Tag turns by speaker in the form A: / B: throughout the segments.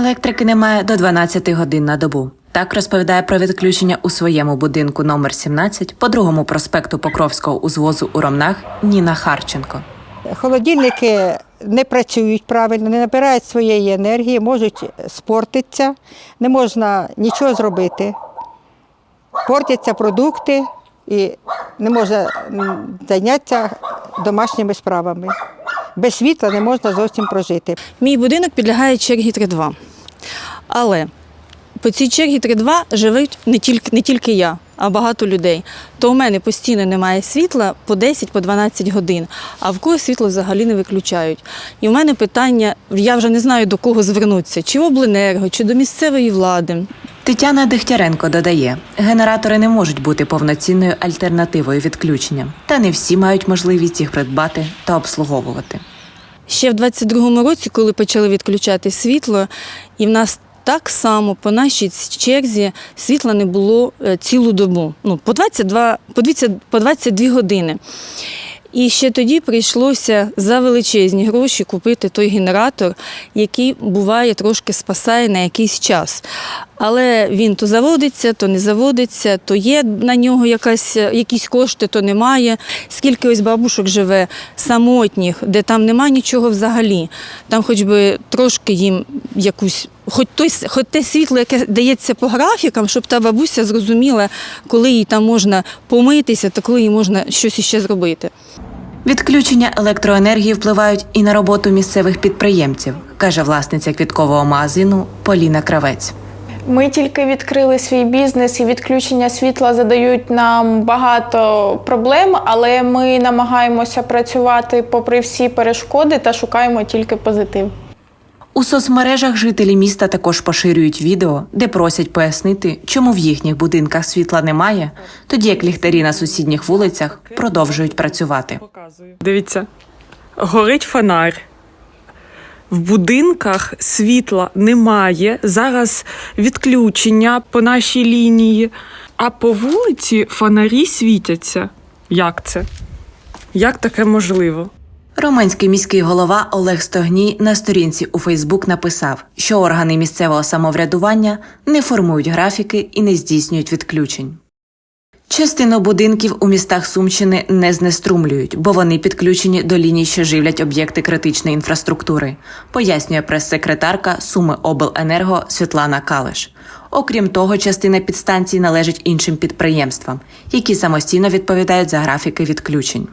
A: Електрики немає до 12 годин на добу. Так розповідає про відключення у своєму будинку номер 17 по другому проспекту Покровського узвозу у Ромнах Ніна Харченко.
B: Холодильники не працюють правильно, не набирають своєї енергії, можуть спортитися, не можна нічого зробити. Портяться продукти і не можна зайнятися домашніми справами. Без світла не можна зовсім прожити.
C: Мій будинок підлягає чергі 3.2. Але по цій чергі 3.2 живуть не тільки, не тільки я, а багато людей. То у мене постійно немає світла по 10-12 годин, а в когось світло взагалі не виключають. І в мене питання: я вже не знаю до кого звернутися, чи в обленерго, чи до місцевої влади.
A: Тетяна Дегтяренко додає, генератори не можуть бути повноцінною альтернативою відключенням, та не всі мають можливість їх придбати та обслуговувати.
C: Ще в 22-му році, коли почали відключати світло, і в нас так само по нашій черзі світла не було е, цілу добу. Ну, по 22, по 20, по 22 години. І ще тоді прийшлося за величезні гроші купити той генератор, який буває трошки спасає на якийсь час. Але він то заводиться, то не заводиться, то є на нього якась, якісь кошти, то немає. Скільки ось бабушок живе самотніх, де там нема нічого взагалі. Там хоч би трошки їм якусь, хоч, той, хоч те світло, яке дається по графікам, щоб та бабуся зрозуміла, коли їй там можна помитися, та коли їй можна щось іще зробити.
A: Відключення електроенергії впливають і на роботу місцевих підприємців, каже власниця квіткового магазину Поліна Кравець.
D: Ми тільки відкрили свій бізнес і відключення світла задають нам багато проблем, але ми намагаємося працювати попри всі перешкоди та шукаємо тільки позитив.
A: У соцмережах жителі міста також поширюють відео, де просять пояснити, чому в їхніх будинках світла немає, тоді як ліхтарі на сусідніх вулицях продовжують працювати.
E: Дивіться, горить фонарь. В будинках світла немає. Зараз відключення по нашій лінії, а по вулиці фонарі світяться. Як це? Як таке можливо?
A: Романський міський голова Олег Стогній на сторінці у Фейсбук написав, що органи місцевого самоврядування не формують графіки і не здійснюють відключень. Частину будинків у містах Сумщини не знеструмлюють, бо вони підключені до ліній, що живлять об'єкти критичної інфраструктури, пояснює прес-секретарка Суми Обленерго Світлана Калиш. Окрім того, частина підстанцій належить іншим підприємствам, які самостійно відповідають за графіки відключень.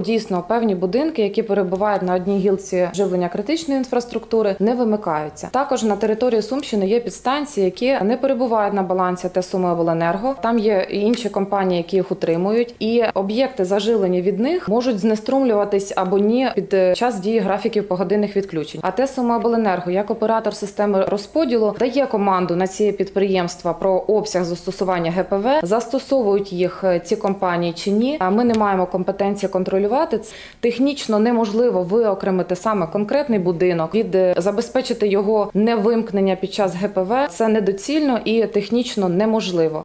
F: Дійсно, певні будинки, які перебувають на одній гілці живлення критичної інфраструктури, не вимикаються. Також на території Сумщини є підстанції, які не перебувають на балансі ТЕС «Суми Обленерго. Там є і інші компанії, які їх утримують, і об'єкти заживлені від них можуть знеструмлюватись або ні під е, час дії графіків погодинних відключень. А «Суми Обленерго, як оператор системи розподілу, дає команду на ці підприємства про обсяг застосування ГПВ. Застосовують їх е, ці компанії чи ні. А ми не маємо компетенції контролювати. Це Технічно неможливо виокремити саме конкретний будинок від е, забезпечити його невимкнення під час ГПВ. Це недоцільно і технічно неможливо.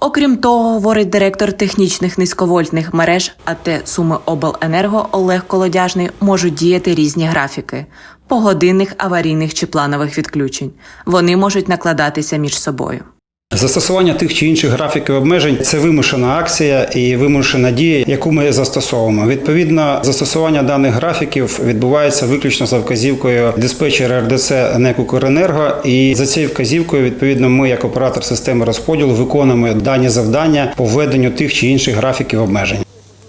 A: Окрім того, говорить директор технічних низьковольтних мереж АТ Суми Обленерго Олег Колодяжний, можуть діяти різні графіки погодинних, аварійних чи планових відключень. Вони можуть накладатися між собою.
G: Застосування тих чи інших графіків обмежень це вимушена акція і вимушена дія, яку ми застосовуємо. Відповідно, застосування даних графіків відбувається виключно за вказівкою диспетчера РДЦ НЕК «Укренерго». І за цією вказівкою, відповідно, ми, як оператор системи розподілу, виконуємо дані завдання по введенню тих чи інших графіків обмежень.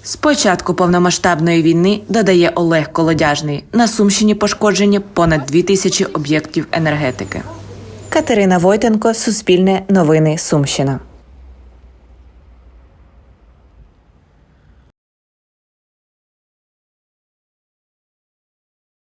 A: З початку повномасштабної війни, додає Олег Колодяжний, на Сумщині пошкоджені понад дві тисячі об'єктів енергетики. Катерина Войтенко, Суспільне новини Сумщина.